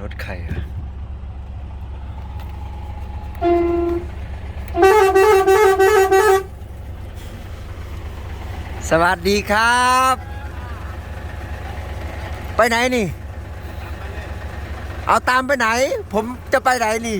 รถใครอะสวัสดีครับ ไปไหนนี่ เอาตามไปไหน ผมจะไปไหนนี่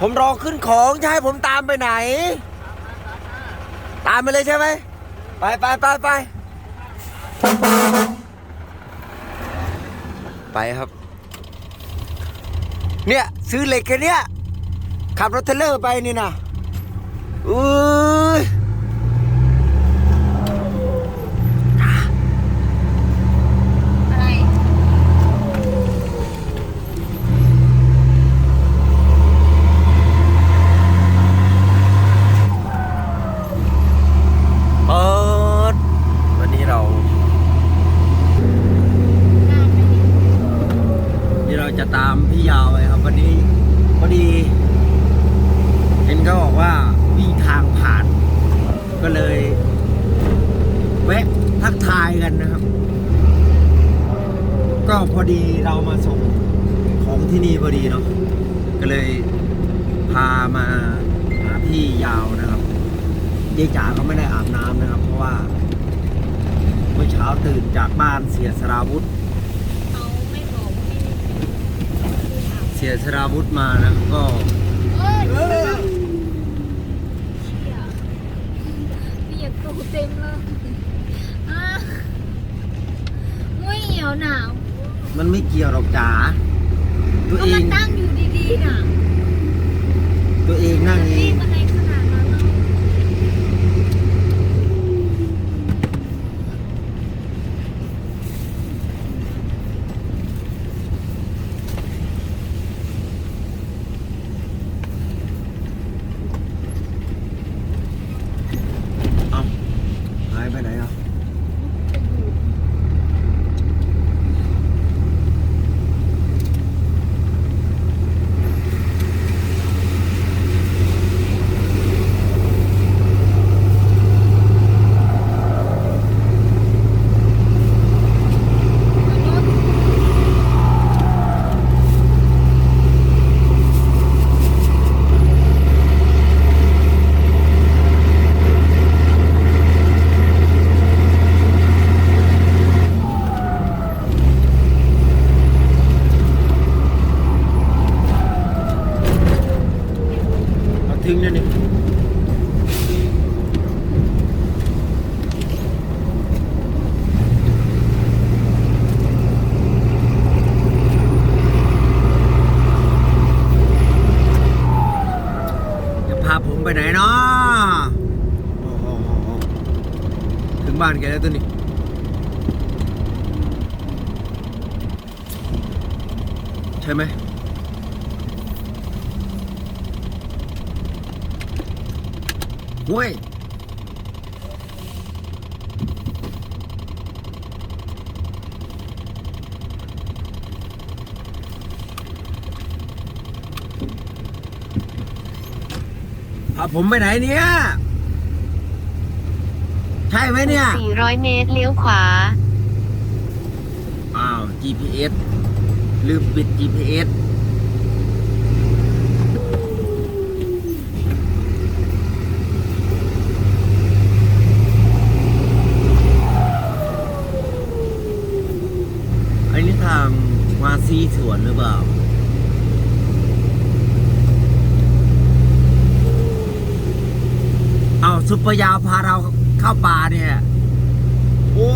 ผมรอขึ้นของจะให้ผมตามไปไหน ตามไปเลยใช่ไหมไปไปไปไปไปครับ เนี่ยซื้อเหล็กแค่เนี้ยขับรถเทเลอร์ไปนี่นะอุ้ย อะไร เปิดวันนี้เรา นี่เราจะตามพี่ยาวไปครับ วันนี้พอดี เห็นเขาบอกว่าวิ่งทางผ่าน ก็เลย แวะ ทักทายกันนะครับ ก็พอดีเรามาส่งของที่นี่พอดีเนาะก็เลยพามาหาพี่ยาวนะครับยายจ๋าก็ไม่ได้อาบน้ำนะครับ เพราะว่า เมื่อเช้าตื่นจากบ้านเสียสราวุธ เขาไม่บอกไม่เสียสราวุธมานะก็ เอ้ยเชี่ยเปียกตัวเต็มเลยอะไม่เหี่ ยวหนาวมันไม่เกี่ยวหรอกจ๋าตัวก็เอมังนตั้งอยู่ดีๆน่ะตัวเองนั่งเอรีงบอะไรขนาดนั้นเนาะ เอาหายไปไหนอะเอาทิ้งนั่นนี่จะพาผม ไปไหนเนาะถึงบ้านแกแล้วตัวนี้ใช่ไหมห้ย พาผมไปไหนเนี่ย ใช่ไหมเนี่ย 400 เมตรเลี้ยวขวา อ้าว GPS ลืมปิด GPS อันนี้ทางมาซีสวนหรือเปล่า เอาซุปเปอร์ยาวพาเราเข้าป่าเนี่ย โอ้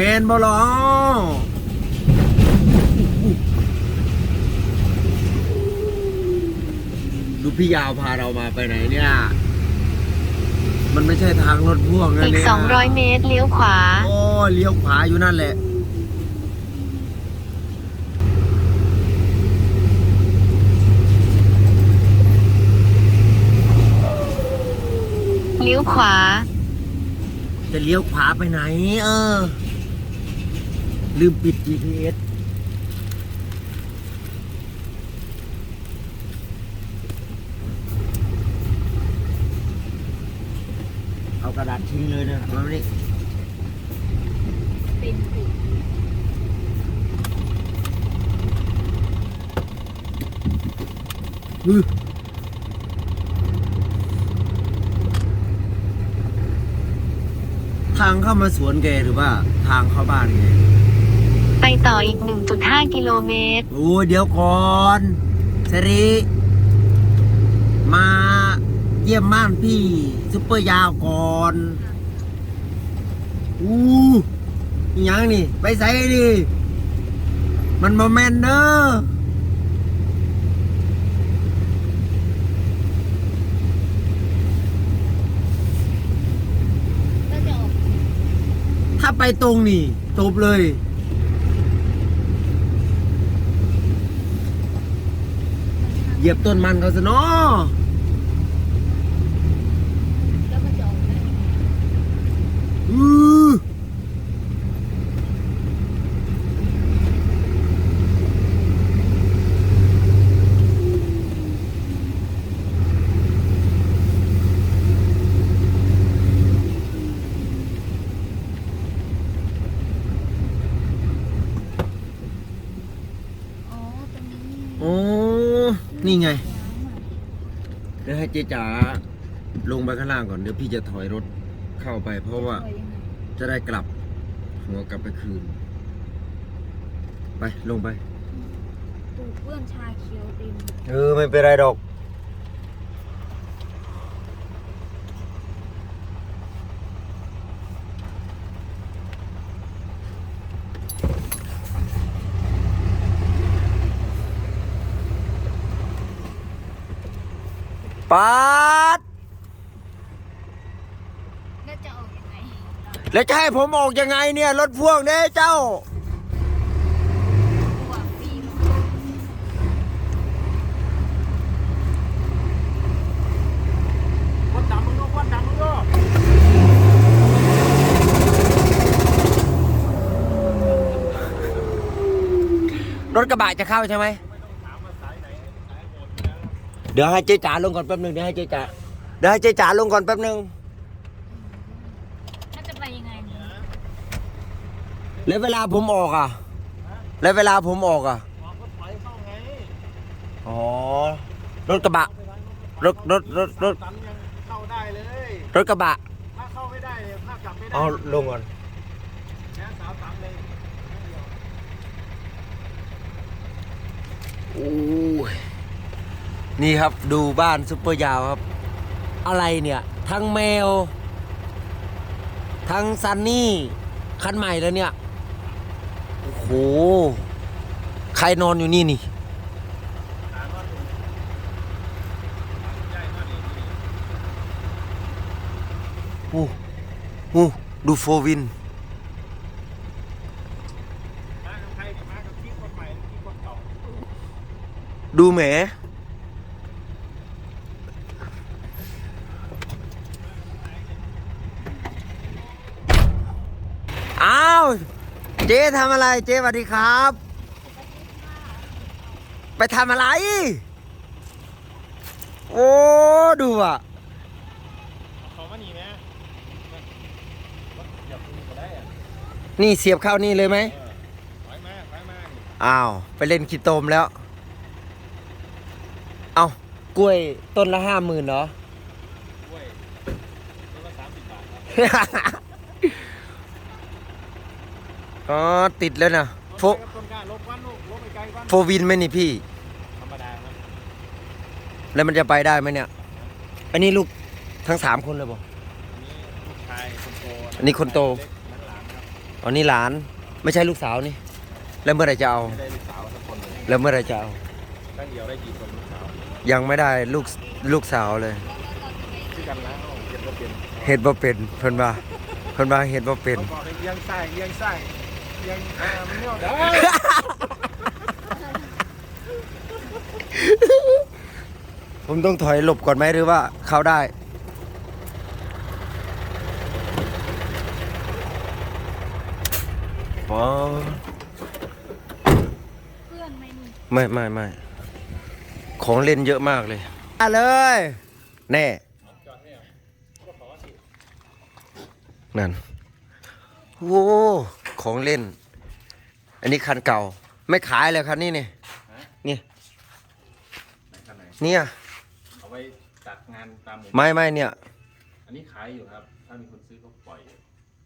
มนบอลอดูพี่ยาวพาเรามาไปไหนเนี่ย มันไม่ใช่ทางรถพ่วงนะอีก เนี่ย200 เมตร เลี้ยวขวา โอ้เลี้ยวขวาอยู่นั่นแหละยวขวา จะเลี้ยวขวาไปไหน เออ ลืมปิด GPS เอากระดาษทิ้งเลยนะมาไม่ได้เป็นสิอือทางเข้ามาสวนแกหรือว่าทางเข้าบ้านแก ต่ออีก 1.5 กิโลเมตร โอ้เดี๋ยวก่อนสรีมาเยี่ยมบ้านพี่ซุปเปอร์ยาวก่อนอู้อิหยังนี่ ไปใส่ดิมันมาแมนเนอะถ้าไปตรงนี่จบเลย เหยียบต้นมันเขาซะเนาะ แล้วมันจะออกได้ อืออ๋อตรงนี้ โอ้ นี่ไงน้ำอะเดี๋ยวให้เจ๊จ๋าลงไปข้างล่างก่อน เดี๋ยวพี่จะถอยรถเข้าไป เพราะว่าสวยยังไงจะได้กลับ หัวกลับไปคืน ไปลงไป ตูดเปื้อนชาเขียวเต็ม เออ ไม่เป็นไรดอก ปัด แล้วจะออกยังไง แล้วจะให้ผมออกยังไงเนี่ยรถพ่วงเนี่ยเจ้าตัวฟิล์มวัดดำมึงก็วัดดำมึงก็รถกระบะจะเข้าใช่ไหม เดี๋ยวให้เจ๊จ๋าลงก่อนแป๊บหนึงเดี๋ยวให้เจ๊จ๋าเดี๋ยวให้เจ๊จ๋าลงก่อนแป๊บหนึง ถ้าจะไปยังไงเนี่ย แล้วเวลาผมออกอะ แล้วเวลาผมออกอะออกรถไฟเข้าไงอ๋อ รถกระบะ รถรถรถรถตันยังเข้าได้เลย รถกระบะ ถ้าเข้าไม่ได้เนี่ยถ้ากลับไม่ได้เอาลงก่อน แค่สาวตันเลยโอ้ยนี่ครับดูบ้านซุปเปอร์ยาวครับ อะไรเนี่ย ทั้งแมว ทั้งซันนี่ คันใหม่แล้วเนี่ย โอ้โห ใครนอนอยู่นี่นี่ โอ้โอ้ดูโฟวิน ดูแหมใครเนี่ยมากับที่คนใหม่ที่คนเก่า ดูแหม อ้าว เจ๊ทำอะไรเจ๊สวัสดีครับ ไปทำอะไร โอ้ดูอะเขามาหนีไหมรถเหยียบมือก็ได้อะนี่เสียบเข้านี่เลยไหมเออถอยมาถอยมานี่อ้าว ไปเล่นขี้โตมแล้ว เอากล้วยต้นละห้าหมื่นเหรอ กล้วยต้นละสามสิบบาทครับ อ๋อติดแล้วนะโฟต้นไม้กับต้นกล้าลบวันลูกลบไปไกลวันโฟวินไหมนี่พี่ ธรรมดาครับแล้วมันจะไปได้ไหมเนี่ย อันนี้ลูกทั้งสามคนเลยบ่ อันนี้ลูกชายคนโตอันนี้คนโต เล็กนั่นหลานครับอ๋อนี่หลานไม่ใช่ลูกสาวนี่ แล้วเมื่อไหรจะเอา ไม่ได้ลูกสาวสักคนเลยแล้วเมื่อไหรจะเอา ตั้งเดียวได้กี่คนลูกสาวยังไม่ได้ลูกลูกสาวเลย ชื่อกันแล้วเก็บก็เป็นเห็ดบ่เป็นเพิ่นว่าเพิ่นว่าเห็ดบ่เป็นเขาบอกให้เลี้ยงไส้เลี้ยงไส้ ผมต้องถอยหลบก่อนไหมหรือว่าเข้าได้ เพื่อนไหมนี่ไม่ไม่ไม่ของเล่นเยอะมากเลยอะเลย แน่ นั่น โว้ ของเล่น อันนี้คันเก่า ไม่ขายเลยคันนี้นี่นี่ไหนคันไหนเนี่ยเอาไว้ตักงานตามหมู่ไม่ไม่เนี่ยอันนี้ขายอยู่ครับ ถ้ามีคนซื้อก็ปล่อย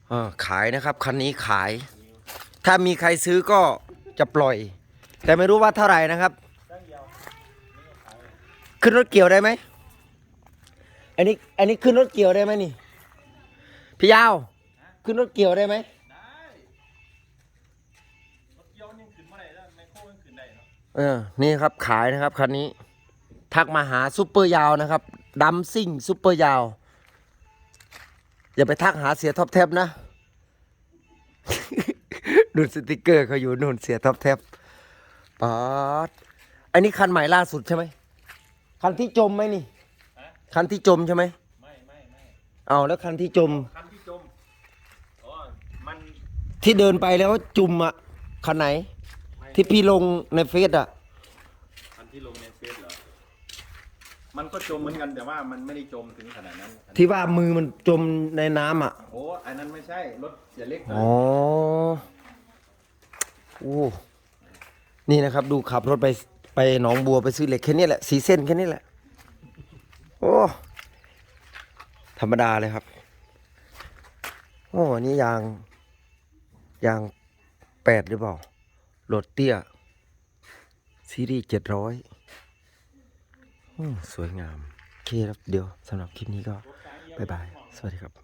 เออขายนะครับคันนี้ขายถ้ามีใครซื้อก็จะปล่อย แต่ไม่รู้ว่าเท่าไหร่นะครับ ขึ้นรถเกี่ยวได้ไหมอันนี้อันนี้ขึ้นรถเกี่ยวได้ไหมนี่พี่ยาว ขึ้นรถเกี่ยวได้ไหม เนาะเออ นี่ครับขายนะครับคันนี้ ทักมาหาซุปเปอร์ยาวนะครับดัมซิ่งซุปเปอร์ยาว อย่าไปทักหาเสียท็อปแท็บนะดูสติกเกอร์เขาอยู่นู่นเสียท็อปแท็บป๊าดอันนี้คันใหม่ล่าสุดใช่ไหมคันที่จมไหมนี่ คันที่จมใช่ไหมไม่ไม่ไม่เอาแล้วคันที่จม คันที่จมอ๋อมันที่เดินไปแล้วจุ่มอะคันไหน ที่พี่ลงในเฟซอะคันที่ลงในเฟซเหรอ มันก็จมเหมือนกันแต่ว่ามันไม่ได้จมถึงขนาดนั้นที่ว่ามือมันจมในน้ำอะโอ้อันนั้นไม่ใช่รถเสียเล็กอ๋อ โอ้ นี่นะครับ ดูขับรถไปไปหนองบัวไปซื้อเหล็กแค่นี้แหละ สีเส้นแค่นี้แหละ โอ้ ธรรมดาเลยครับ โอ้อันนี้ยาง ยางแปดหรือเปล่า โหลดเตี้ย ซีรีส์เจ็ดร้อยสวยงาม โอเคครับ เดี๋ยวสำหรับคลิปนี้ก็ บ๊ายบาย สวัสดีครับ